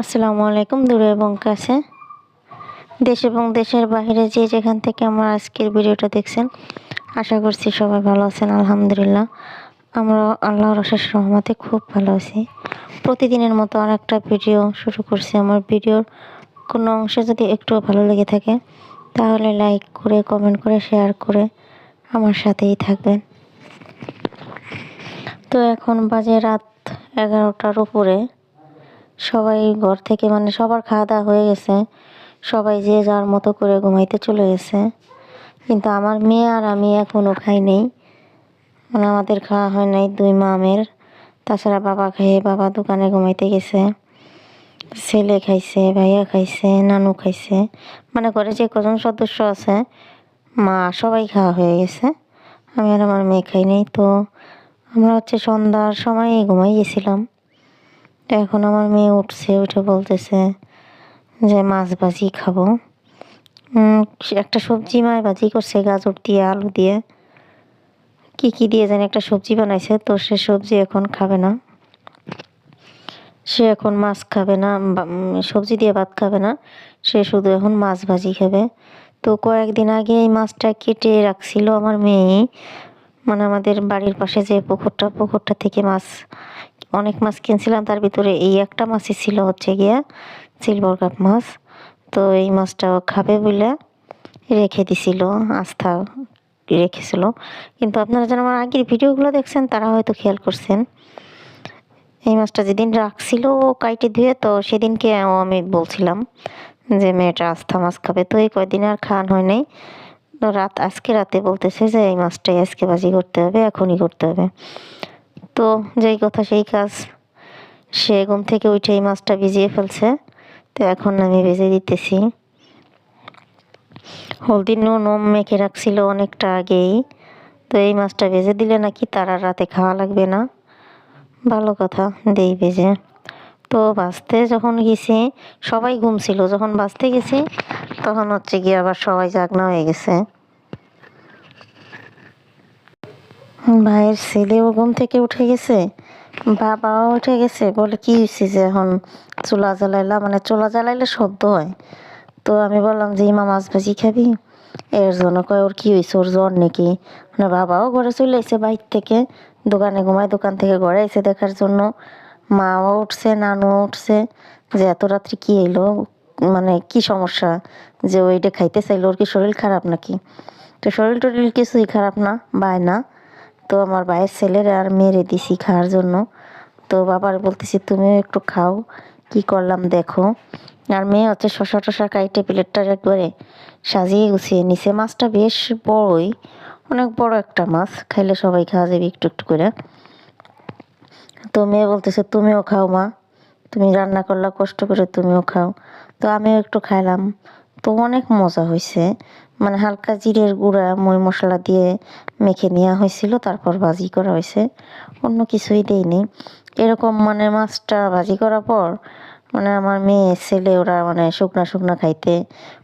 আসসালামু আলাইকুম, দূরে এবং কাছে। দেশ এবং দেশের বাইরে যে যেখান থেকে আমার আজকের ভিডিওটা দেখছেন, আশা করছি সবাই ভালো আছেন, আলহামদুলিল্লাহ। আমরা আল্লাহর অশেষ রহমতে খুব ভালো আছি। প্রতিদিনের মতো আর একটা ভিডিও শুরু করছি। আমার ভিডিওর কোনো অংশে যদি একটু ভালো লেগে থাকে, তাহলে লাইক করে, কমেন্ট করে, শেয়ার করে আমার সাথেই থাকবেন। তো এখন বাজে রাত এগারোটার উপরে। সবাই ঘর থেকে মানে সবার খাওয়া দাওয়া হয়ে গেছে। সবাই যে যার মতো করে ঘুমাইতে চলে গেছে। কিন্তু আমার মেয়ে আর আমি এখনও খাই নেই। মানে আমাদের খাওয়া হয় নাই দুই মামের। তাছাড়া বাবা খেয়ে বাবা দোকানে ঘুমাইতে গেছে। ছেলে খাইছে, ভাইয়া খাইছে, নানু খাইছে। মানে ঘরে যে কজন সদস্য আছে, মা সবাই খাওয়া হয়ে গেছে। আমি আর আমার মেয়ে খাই নাই। তো আমরা হচ্ছে সন্ধ্যার সময় ঘুমাই গেছিলাম। তো এখন আমার মেয়ে উঠছে, উঠে বলতেছে যে মাছ ভাজি খাব। একটা সবজি মায় ভাজি করছে, গাজর দিয়ে, আলু দিয়ে। কি কি দিয়ে জানি একটা সবজি বানাইছে, তো সে সবজি এখন খাবে না। সে এখন মাছ খাবে না সবজি দিয়ে ভাত খাবে না, সে শুধু এখন মাছ ভাজি খাবে। তো কয়েকদিন আগে এই মাছটা কেটে রাখছিল আমার মেয়ে। মানে আমাদের বাড়ির পাশে যে পুকুরটা পুকুরটা থেকে মাছ অনেক মাছ কিনছিলাম, তার ভিতরে এই একটা মাছই ছিল হচ্ছে গিয়া সিলভার কাপ মাছ। তো এই মাছটা খাবে বলে রেখে দিছিল, আস্থা রেখেছিল। কিন্তু আপনারা যারা আমার আগের ভিডিওগুলো দেখছেন, তারা হয়তো খেয়াল করছেন, এই মাছটা যেদিন রাখছিল কাইটে ধুয়ে, তো সেদিনকে আমি বলছিলাম যে, মেয়েটা আস্থা মাছ খাবে। তো এই কয়দিন আর খাওয়ান হয় নাই। তো রাত, আজকে রাতে বলতেছে যে, এই মাছটাই আজকে বাজি করতে হবে, এখনই করতে হবে। তো যেই কথা সেই কাজ। সে ঘুম থেকে উঠে এই মাছটা ভিজিয়ে ফেলছে। তো এখন আমি ভেজে দিতেছি। হলদি নুন মেখে রাখছিল অনেকটা আগেই। তো এই মাছটা ভেজে দিলে নাকি তার আর রাতে খাওয়া লাগবে না। ভালো কথা, দেই ভেজে। তো বাঁচতে যখন গেছি, সবাই ঘুমছিল যখন বাঁচতে গেছি, তখন হচ্ছে গিয়ে আবার সবাই জাগনা হয়ে গেছে। ভাইয়ের ছেলেও ঘুম থেকে উঠে গেছে। বাবাও উঠে গেছে। বলে, কি হয়েছে যে এখন চুলা জ্বালাইলা? মানে চুলা জ্বালাইলে শব্দ হয়। তো আমি বললাম যে ইমা মাছ ভাজি খাবি? এর জন্য কয়, ওর কি হয়েছে ওর জ্বর নাকি? মানে বাবাও ঘরে চলে এসে বাইর থেকে। দোকানে ঘুমায়, দোকান থেকে ঘরে এসে দেখার জন্য। মাও উঠছে, নানুও উঠছে। যে, এত রাত্রি কি এলো মানে কি সমস্যা? যে ওইটা খাইতে চাইলো, ওর কি শরীর খারাপ নাকি? তো শরীর টরীর কিছুই খারাপ না বায় না তো আমার ভাইয়ের ছেলের আর মেরে দিছি খাওয়ার জন্য। তো বাবার বলতেছি, তুমিও একটু খাও, কি করলাম দেখো। আর মেয়ে হচ্ছে শশা টশা কাইটে প্লেটটা একবারে সাজিয়ে গুছিয়ে নিছে। মাছটা বেশ বড়ই, অনেক বড় একটা মাছ, খাইলে সবাই খাওয়া যাবে একটু একটু করে। তো মেয়ে বলতেছে, তুমিও খাও মা, তুমি রান্না করলা, কষ্ট করে তুমিও খাও। তো আমিও একটু খাইলাম। তো অনেক মজা হয়েছে মানে হালকা জিরের গুঁড়া, মই মশলা দিয়ে মেখে নেওয়া হয়েছিল তারপর ভাজি করা হয়েছে অন্য কিছুই দেয়নি এরকম মানে মাছটা ভাজি করার পর মানে আমার মেয়ে, ছেলে, ওরা মানে শুকনা শুকনা খাইতে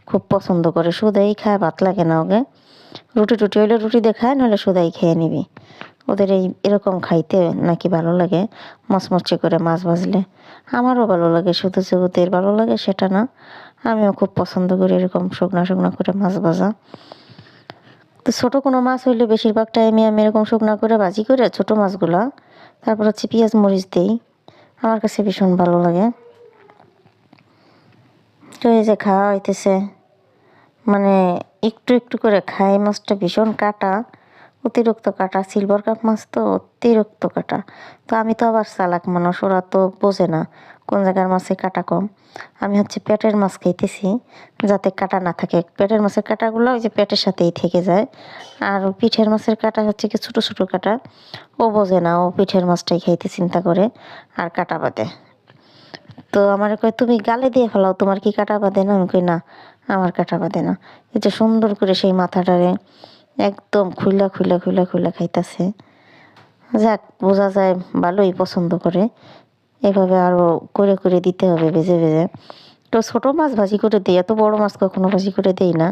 খুব পছন্দ করে। সুদাই খায়, ভাত লাগে না ওকে। রুটি টুটি হইলে রুটি দিয়ে খায়, নাহলে সুদাই খেয়ে নিবি। ওদের এই এরকম খাইতে নাকি ভালো লাগে? মচমচে করে মাছ ভাজলে। আমারও ভালো লাগে, শুধু ওদের ভালো লাগে সেটা না। আমিও খুব পছন্দ করি এরকম শুকনা শুকনা করে মাছ ভাজা। তো ছোটো কোনো মাছ হইলে বেশিরভাগ টাইমে আমি এরকম শুকনা করে ভাজি করে ছোটো মাছগুলা, তারপর হচ্ছে পেঁয়াজ, মরিচ দিই। আমার কাছে ভীষণ ভালো লাগে। তো এই যে খাওয়া হইতেছে মানে একটু একটু করে খাই, মাছটা ভীষণ কাটা। অতিরিক্ত কাটা সিলভার কাপ মাছ তো অতিরিক্ত কাটা। তো আমি তো আবার চালাক মানুষ, ওরা তো বোঝে না। কোন জায়গার মাছে কাটা কম, আমি হচ্ছে পেটের মাছ খাইতেছি, যাতে কাটা না থাকে। পেটের মাছের কাটাগুলো ওই যে পেটের সাথেই থেকে যায়। আর পিঠের মাছের কাটা হচ্ছে কি ছোটো ছোটো কাটা, ও বোঝে না, ও পিঠের মাছটাই খাইতে চিন্তা করে আর কাটা বাঁধে তো আমার কয়, তুমি গালে দিয়ে ফেলাও, তোমার কি কাটা বাঁধে না? আমি কই, না, আমার কাটা বাঁধে না। এই যে সুন্দর করে সেই মাথাটারে একদম খুইলা খুইলা খুইলা খুইলা খাইতেছে। যাক, বোঝা যায় ভালোই পছন্দ করে। এভাবে আরও করে করে দিতে হবে ভেজে ভেজে। তো ছোটো মাছ ভাজি করে দিই, এত বড় মাছ কখনো ভাজি করে দিই না।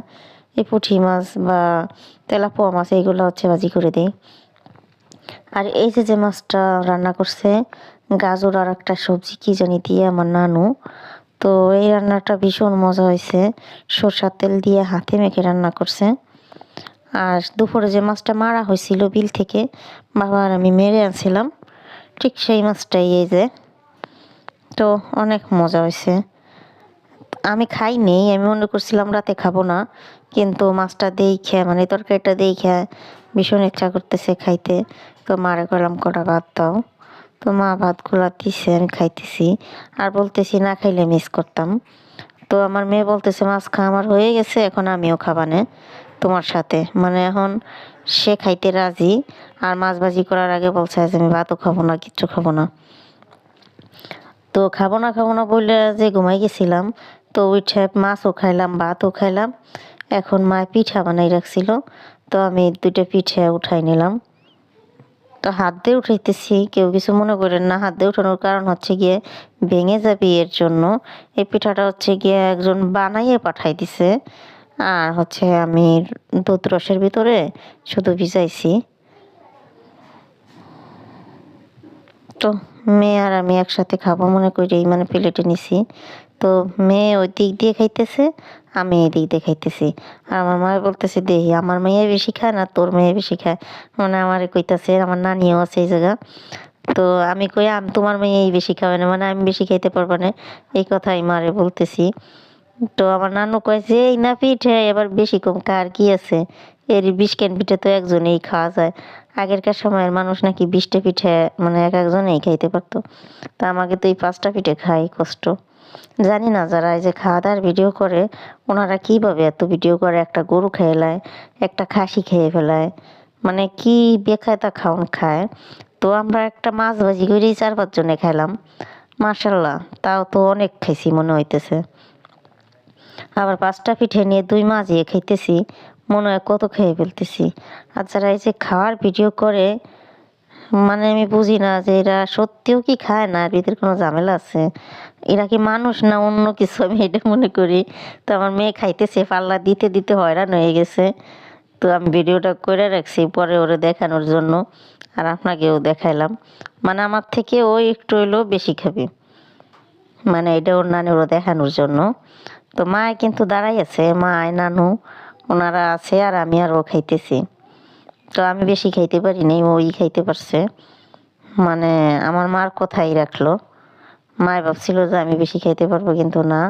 এই পুঁটি মাছ বা তেলাপোয়া মাছ, এইগুলো হচ্ছে ভাজি করে দিই। আর এই যে যে মাছটা রান্না করছে, গাজর আর একটা সবজি, কি জানি দিয়ে আমার নানু। তো এই রান্নাটা ভীষণ মজা হয়েছে। সরষার তেল দিয়ে হাতে মেখে রান্না করছে। আর দুপুরে যে মাছটা মারা হয়েছিল বিল থেকে বাবা আর আমি মেরে আনছিলাম। ঠিক সেই মাছটাই এই যে। তো অনেক মজা হয়েছে। আমি খাই নেই, আমি মনে করছিলাম রাতে খাব না, কিন্তু মাছটা দেখে মানে তরকারিটা দেখে ভীষণ ইচ্ছা করতেছে খাইতে। তো মারে করলাম কটা ভাত দাও? তো মা ভাতগুলা দিছে, আমি খাইতেছি। আর বলতেছি, না খাইলে মিস করতাম। তো আমার মেয়ে বলতেছে, মাছ খা আমার হয়ে গেছে, এখন আমিও খাবানে তোমার সাথে। মানে এখন সে খাইতে রাজি, আর মাছ ভাজি করার আগে বলছে যে আমি ভাতও খাব না, কিচ্ছু খাব না। তো খাব না খাব না বলে যে ঘুমাই গেছিলাম, তো উঠে মাছও খাইলাম, ভাতও খাইলাম। এখন মা পিঠা বানাই রাখছিল, তো আমি দুইটা পিঠে উঠাই নিলাম। তো হাত দিয়ে উঠাইতেছি, কেউ কিছু মনে করেন না, হাত দিয়ে উঠানোর কারণ হচ্ছে গিয়ে ভেঙে যাবে এর জন্য। এই পিঠাটা হচ্ছে গিয়ে একজন বানাইয়ে পাঠাই দিছে, আর হচ্ছে আমি দুধ রসের ভিতরে শুধু ভিজাইছি। তো মেয়ে আর আমি একসাথে খাব, মনে করি মানে প্লেটে নিছি। তো মেয়ে ওই দিক দিয়ে খাইতেছে, আমি এই দিক দিয়ে খাইতেছি। আর আমার মা বলতেছে দেখি আমার মেয়ে বেশি খায় না, তোর মেয়ে বেশি খায়। মানে আমার কইতাছে, আমার নানিও আছে এই জায়গা। তো আমি কই, আমি, তোমার মেয়েই বেশি খাবে না মানে আমি বেশি খাইতে পারব না। এই কথাই মারে বলতেছি। তো আমার নানু কয় যে, এই না পিঠে, এবার বেশি কম, কার কি আছে? এর বিশ কেন পিঠে তো একজনেই খাওয়া যায়। আগেরকার সময়ের মানুষ নাকি বিশটা পিঠে মানে এক একজনেই খাইতে পারতো। তা আমাকে তো এই পাঁচটা পিঠে খাই কষ্ট। জানি না যারা এই যে খাওয়া দাওয়ার ভিডিও করে, ওনারা কীভাবে এত ভিডিও করে? একটা গরু খেয়ে ফেলায় একটা খাসি খেয়ে ফেলায়। মানে কি বেখায় তা খাওন খায়। তো আমরা একটা মাছ ভাজি করেই চার পাঁচজনে খাইলাম। মার্শাল্লাহ তাও তো অনেক খাইছি মনে হইতেছে। আবার পাঁচটা পিঠে নিয়ে দুই মাঝিয়ে খাইতেছি। মনে হয় কত খেয়ে ফেলতেছি। আর যারা এই যে খাওয়ার ভিডিও করে মানে আমি বুঝি না যে এরা সত্যিও কি খায় না? ভিতরে কোনো ঝামেলা আছে? এরা কি মানুষ না অন্য কিছু? আমি এটা মনে করি। তো আমার মেয়ে খাইতেছে, পাল্লা দিতে দিতে হয়রান হয়ে গেছে। তো আমি ভিডিওটা করে রাখছি, পরে ওরে দেখানোর জন্য। আর আপনাকেও দেখাইলাম। মানে আমার থেকে ওই একটু হইলেও বেশি খাবে। মানে এটা ওর নানি ওরা দেখানোর জন্য। তো মায় কিন্তু দাঁড়াই আছে, মা, আয়, নানু। ওনারা আছে আর আমি আর ও খাইতেছি। তো আমি বেশি খাইতে পারি নাই ওই খাইতে পারছে। মানে আমার মার কথাই রাখল। মায় ভাবছিল যে আমি বেশি খাইতে পারব, কিন্তু না,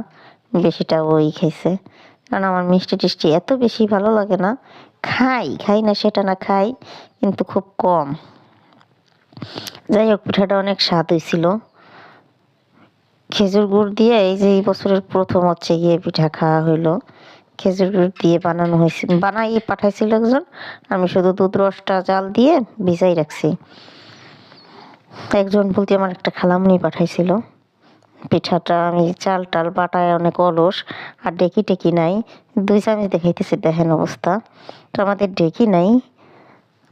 বেশিটা ওই খাইছে। কারণ আমার মিষ্টি টিষ্টি এত বেশি ভালো লাগে না। খাই খাই না সেটা না খাই, কিন্তু খুব কম। যাই হোক পিঠাটা অনেক স্বাদ হয়েছিল খেজুর গুড় দিয়ে এই যে এই বছরের প্রথম হচ্ছে গিয়ে পিঠা খাওয়া হইল। খেজুর দিয়ে বানানো হয়েছে। বানাই, পাঠাইছিল একজন। আমি শুধু দুধ, রসটা, জাল দিয়ে ভিজাই রাখছি। একজন বলতে আমার একটা খালামনি পাঠাইছিল। পিঠাটা আমি চাল টাল বাটায় অনেক অলস, আর ডেকি টেকি নাই। দুই চামচ দেখাইতেছে দেখেন অবস্থা। তো আমাদের ডেকি নাই।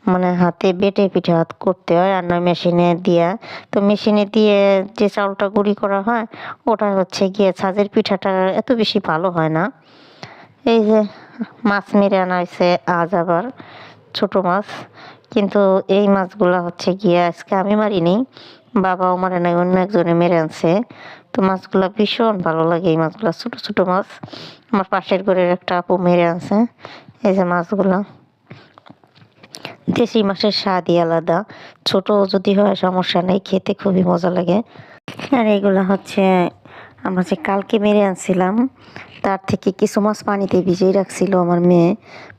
মানে হাতে বেটে পিঠা করতে হয়, আর নয় মেশিনে দিয়া। তো মেশিনে দিয়ে যে চাউলটা গুঁড়ি করা হয়, ওটা হচ্ছে গিয়ে ছাজের পিঠাটা এত বেশি ভালো হয় না। এই যে মাছ মেরে আনা হয়েছে আজ আবার, ছোটো মাছ। কিন্তু এই মাছগুলো হচ্ছে গিয়ে আজকে আমি মারিনি, বাবাও মারে নাই, অন্য একজনে মেরে আনছে। তো মাছগুলো ভীষণ ভালো লাগে এই মাছগুলো, ছোটো ছোটো মাছ। আমার পাশের ঘরের একটা আপু মেরে আনছে, এই যে মাছগুলো। দেশি মাছের স্বাদই আলাদা, ছোট যদি হয় সমস্যা নেই, খেতে খুবই মজা লাগে। আর এগুলো হচ্ছে, আমরা যে কালকে মেরে আনছিলাম তার থেকে কিছু মাছ পানিতে ভিজিয়ে রাখছিল আমার মেয়ে।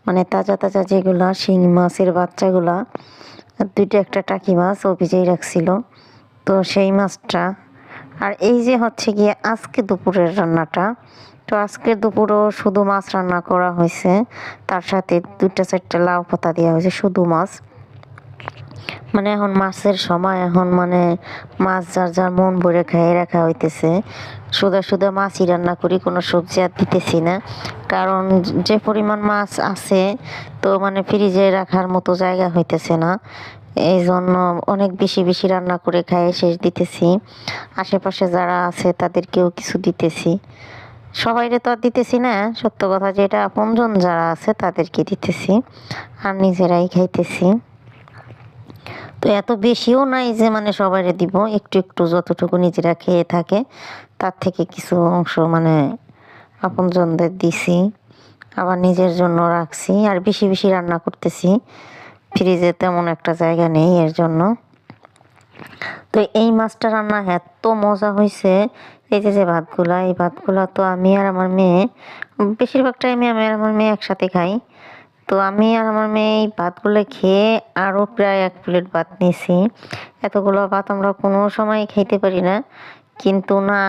মানে তাজা তাজা যেগুলা, শিং মাছের বাচ্চাগুলা, দুইটা একটা টাকি মাছ ও ভিজিয়ে রাখছিল। তো সেই মাছটা, আর এই যে হচ্ছে গিয়ে আজকে দুপুরের রান্নাটা, তো আজকে দুপুরও শুধু মাছ রান্না করা হয়েছে। তার সাথে দুটা চারটা লাউ পাতা দেওয়া হয়েছে, শুধু মাছ। মানে এখন মাছের সময়, এখন মানে মাছ যার যার মন ভরে খাইয়ে রাখা হইতেছে। শুধু শুধু মাছই রান্না করি, কোনো সবজি আর দিতেছি না। কারণ যে পরিমাণ মাছ আছে, তো মানে ফ্রিজে রাখার মতো জায়গা হইতেছে না। এই জন্য অনেক বেশি বেশি রান্না করে খাইয়ে শেষ দিতেছি। আশেপাশে যারা আছে, তাদেরকেও কিছু দিতেছি। সবাইরে তো আর দিতেছি না, সত্য কথা যেটা আপনজন যারা আছে, তাদেরকে দিতেছি। আর নিজেরাই খাইতেছি। তো এত বেশিও নাই যে মানে সবাইরে দিব, একটু একটু যতটুকু নিজেরা খেয়ে থাকে, তার থেকে কিছু অংশ মানে আপনজনদের দিছি, আবার নিজের জন্য রাখছি, আর বেশি বেশি রান্না করতেছি, ফ্রিজে তেমন একটা জায়গা নেই এর জন্য। তো এই মাছটা রান্না এত মজা হয়েছে এই যে যে ভাতগুলা, এই ভাতগুলা তো আমি আর আমার মেয়ে, বেশিরভাগ টাইমে আমি আর আমার মেয়ে একসাথে খাই। তো আমি আর আমার মেয়ে এই ভাতগুলো খেয়ে আরও প্রায় এক প্লেট ভাত নিয়েছি। এতগুলো ভাত আমরা কোনো সময় খেতে পারি না। কিন্তু না,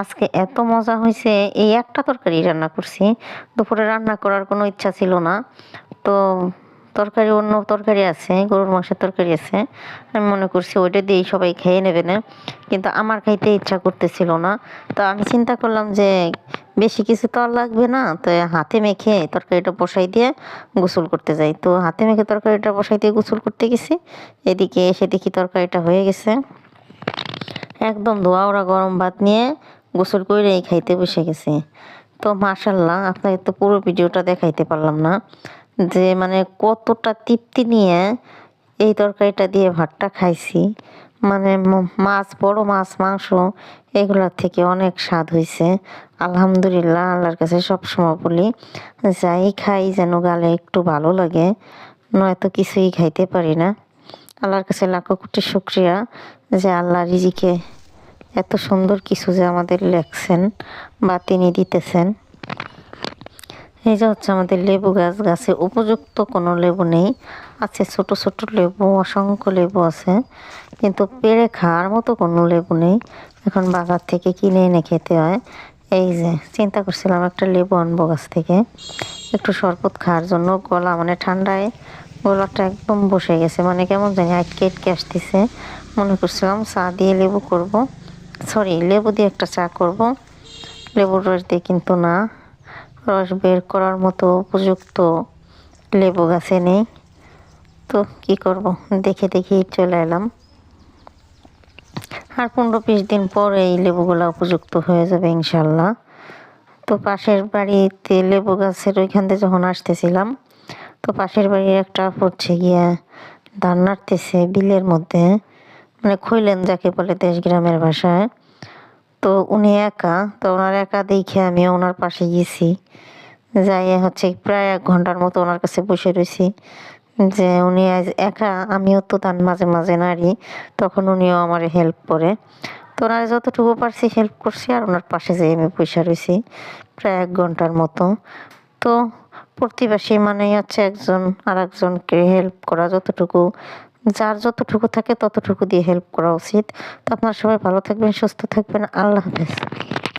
আজকে এত মজা হয়েছে, এই একটা তরকারি রান্না করছি। দুপুরে রান্না করার কোনো ইচ্ছা ছিল না। তো তরকারি, অন্য তরকারি আছে, গরুর মাংসের তরকারি আছে। আমি মনে করছি ওইটা দিয়েই সবাই খেয়ে নেবে না। কিন্তু আমার খাইতে ইচ্ছা করতেছিল না। তো আমি চিন্তা করলাম যে, বেশি কিছু তো আর লাগবে না। তো হাতে মেখে তরকারিটা বসাই দিয়ে গোসল করতে যাই। তো হাতে মেখে তরকারিটা বসাই দিয়ে গোসল করতে গেছি। এদিকে এসে দেখি তরকারিটা হয়ে গেছে। একদম ধোয়া ওরা গরম ভাত নিয়ে গোসল করেই খাইতে বসে গেছি। তো মাশাল্লাহ, আপনাকে তো পুরো ভিডিওটা দেখাইতে পারলাম না। যে মানে কতটা তৃপ্তি নিয়ে এই তরকারিটা দিয়ে ভাতটা খাইছি। মানে মাছ, বড় মাছ, মাংস এগুলোর থেকে অনেক স্বাদ হয়েছে আলহামদুলিল্লাহ, আল্লাহর কাছে সবসময় বলি, যাই খাই যেন গালে একটু ভালো লাগে, নয়তো কিছুই খাইতে পারি না। আল্লাহর কাছে লাখো কোটি শুক্রিয়া যে আল্লাহ রিজিকে এত সুন্দর কিছু যে আমাদের লেখছেন বা তিনি দিতেছেন। এই যে হচ্ছে আমাদের লেবু গাছ, গাছে উপযুক্ত কোনো লেবু নেই। আছে ছোট ছোট লেবু, অসংখ্য লেবু আছে, কিন্তু পেড়ে খাওয়ার মতো কোনো লেবু নেই। এখন বাজার থেকে কিনে এনে খেতে হয়। এই যে, চিন্তা করছিলাম একটা লেবু আনব গাছ থেকে। একটু শরবত খাওয়ার জন্য গলা মানে ঠান্ডায় গলাটা একদম বসে গেছে মানে কেমন জানি আটকে আটকে আসতেছে। মনে করছিলাম চা দিয়ে লেবু করব। সরি লেবু দিয়ে একটা চা করব। লেবুর রস দিয়ে কিন্তু না। রস বের করার মতো উপযুক্ত লেবু গাছে নেই। তো কি করব? দেখে দেখে চলে এলাম। আর পনেরো বিশ দিন পর এই লেবুগুলা উপযুক্ত হয়ে যাবে ইনশাল্লাহ। তো পাশের বাড়িতে লেবু গাছের ওইখান থেকে যখন আসতেছিলাম, তো পাশের বাড়ির একটা পড়ছে গিয়া ধান নাড়তেছে বিলের মধ্যে মানে খৈলেন যাকে বলে দেশ গ্রামের ভাষায়। তো উনি একা, তো ওনার একা দেখে আমি ওনার পাশে গেছি। যাই হচ্ছে প্রায় এক ঘণ্টার মতো ওনার কাছে বসে রয়েছি যে উনি একা, আমিও তো তার মাঝে মাঝে নাড়ি তখন উনিও আমার হেল্প করে। তো ওনার যতটুকু পারছি হেল্প করছি আর ওনার পাশে যেয়ে আমি বসে রয়েছি প্রায় এক ঘণ্টার মতো। তো প্রতিবেশী মানেই হচ্ছে একজন আর একজনকে হেল্প করা যতটুকু যার যতটুকু থাকে ততটুকু দিয়ে হেল্প করা উচিত। তো আপনারা সবাই ভালো থাকবেন, সুস্থ থাকবেন। আল্লাহ হাফেজ।